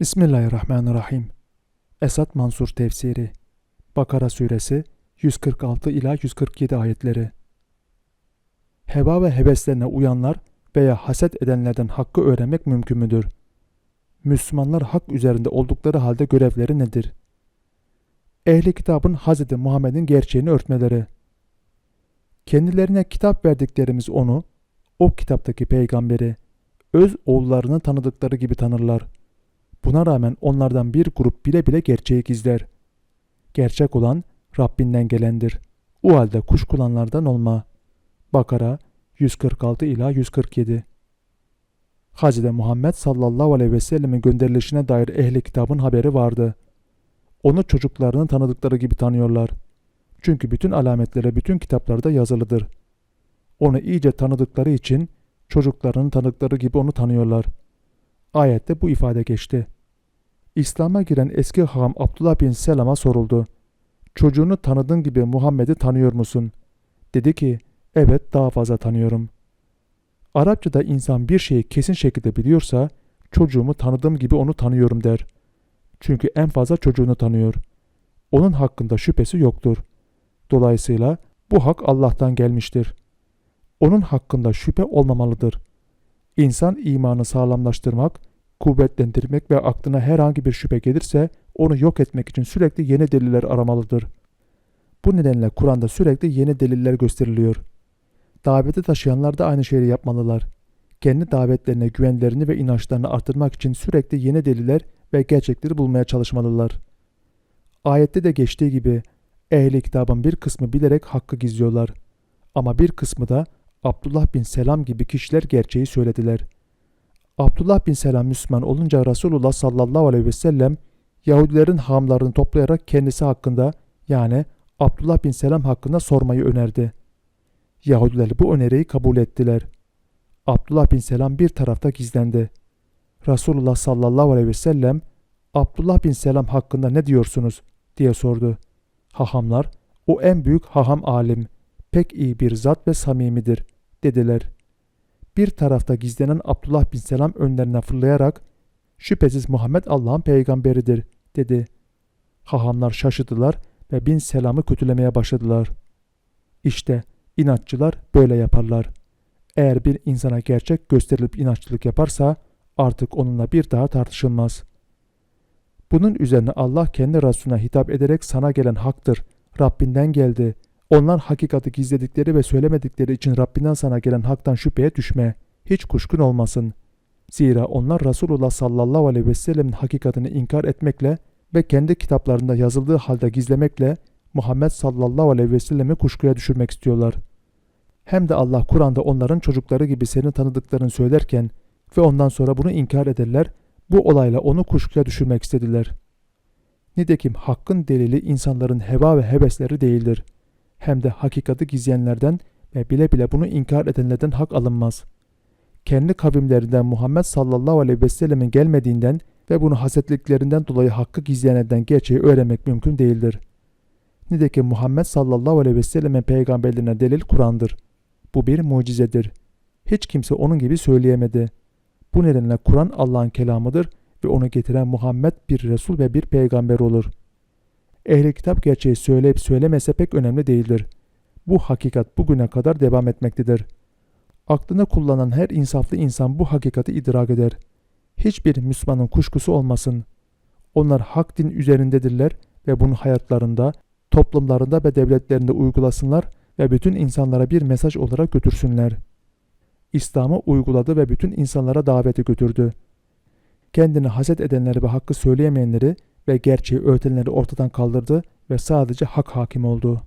Bismillahirrahmanirrahim. Esat Mansur tefsiri. Bakara suresi 146 ila 147 ayetleri. Heva ve heveslerine uyanlar veya haset edenlerden hakkı öğrenmek mümkün müdür? Müslümanlar hak üzerinde oldukları halde görevleri nedir? Ehli kitabın Hz. Muhammed'in gerçeğini örtmeleri. Kendilerine kitap verdiklerimiz onu, o kitaptaki peygamberi, öz oğullarını tanıdıkları gibi tanırlar. Buna rağmen onlardan bir grup bile bile gerçeği gizler. Gerçek olan Rabbinden gelendir. O halde kuşkulanlardan olma. Bakara 146 ila 147 Hz. Muhammed sallallahu aleyhi ve sellemin gönderilişine dair ehli kitabın haberi vardı. Onu çocuklarının tanıdıkları gibi tanıyorlar. Çünkü bütün alametlere bütün kitaplarda yazılıdır. Onu iyice tanıdıkları için çocuklarının tanıdıkları gibi onu tanıyorlar. Ayette bu ifade geçti. İslam'a giren eski haham Abdullah bin Selam'a soruldu. Çocuğunu tanıdığın gibi Muhammed'i tanıyor musun? Dedi ki, evet daha fazla tanıyorum. Arapçada insan bir şeyi kesin şekilde biliyorsa, çocuğumu tanıdığım gibi onu tanıyorum der. Çünkü en fazla çocuğunu tanıyor. Onun hakkında şüphesi yoktur. Dolayısıyla bu hak Allah'tan gelmiştir. Onun hakkında şüphe olmamalıdır. İnsan imanı sağlamlaştırmak, kuvvetlendirmek ve aklına herhangi bir şüphe gelirse onu yok etmek için sürekli yeni deliller aramalıdır. Bu nedenle Kur'an'da sürekli yeni deliller gösteriliyor. Davete taşıyanlar da aynı şeyi yapmalılar. Kendi davetlerine güvenlerini ve inançlarını artırmak için sürekli yeni deliller ve gerçekleri bulmaya çalışmalılar. Ayette de geçtiği gibi ehli kitabın bir kısmı bilerek hakkı gizliyorlar. Ama bir kısmı da Abdullah bin Selam gibi kişiler gerçeği söylediler. Abdullah bin Selam Müslüman olunca Resulullah sallallahu aleyhi ve sellem Yahudilerin hamlarını toplayarak kendisi hakkında yani Abdullah bin Selam hakkında sormayı önerdi. Yahudiler bu öneriyi kabul ettiler. Abdullah bin Selam bir tarafta gizlendi. Resulullah sallallahu aleyhi ve sellem Abdullah bin Selam hakkında ne diyorsunuz diye sordu. Hahamlar o en büyük haham alim, pek iyi bir zat ve samimidir dediler. Bir tarafta gizlenen Abdullah bin Selam önlerine fırlayarak şüphesiz Muhammed Allah'ın peygamberidir dedi. Hahamlar şaşırdılar ve bin Selam'ı kötülemeye başladılar. İşte inatçılar böyle yaparlar. Eğer bir insana gerçek gösterilip inatçılık yaparsa artık onunla bir daha tartışılmaz. Bunun üzerine Allah kendi Resulüne hitap ederek sana gelen haktır. Rabbinden geldi. Onlar hakikati gizledikleri ve söylemedikleri için Rabbinden sana gelen haktan şüpheye düşme. Hiç kuşkun olmasın. Zira onlar Resulullah sallallahu aleyhi ve sellemin hakikatini inkar etmekle ve kendi kitaplarında yazıldığı halde gizlemekle Muhammed sallallahu aleyhi ve sellemi kuşkuya düşürmek istiyorlar. Hem de Allah Kur'an'da onların çocukları gibi seni tanıdıklarını söylerken ve ondan sonra bunu inkar ederler, bu olayla onu kuşkuya düşürmek istediler. Nitekim hakkın delili insanların heva ve hevesleri değildir. Hem de hakikati gizleyenlerden ve bile bile bunu inkar edenlerden hak alınmaz. Kendi kavimlerinden Muhammed sallallahu aleyhi ve sellemin gelmediğinden ve bunu hasetliklerinden dolayı hakkı gizleyenlerden gerçeği öğrenmek mümkün değildir. Nitekim Muhammed sallallahu aleyhi ve sellemin peygamberliğine delil Kur'an'dır. Bu bir mucizedir. Hiç kimse onun gibi söyleyemedi. Bu nedenle Kur'an Allah'ın kelamıdır ve onu getiren Muhammed bir Resul ve bir peygamber olur. Ehli kitap gerçeği söyleyip söylemese pek önemli değildir. Bu hakikat bugüne kadar devam etmektedir. Aklını kullanan her insaflı insan bu hakikati idrak eder. Hiçbir Müslümanın kuşkusu olmasın. Onlar hak din üzerindedirler ve bunu hayatlarında, toplumlarında ve devletlerinde uygulasınlar ve bütün insanlara bir mesaj olarak götürsünler. İslam'ı uyguladı ve bütün insanlara daveti götürdü. Kendini haset edenleri ve hakkı söyleyemeyenleri ve gerçeği örtenleri ortadan kaldırdı ve sadece hak hakim oldu.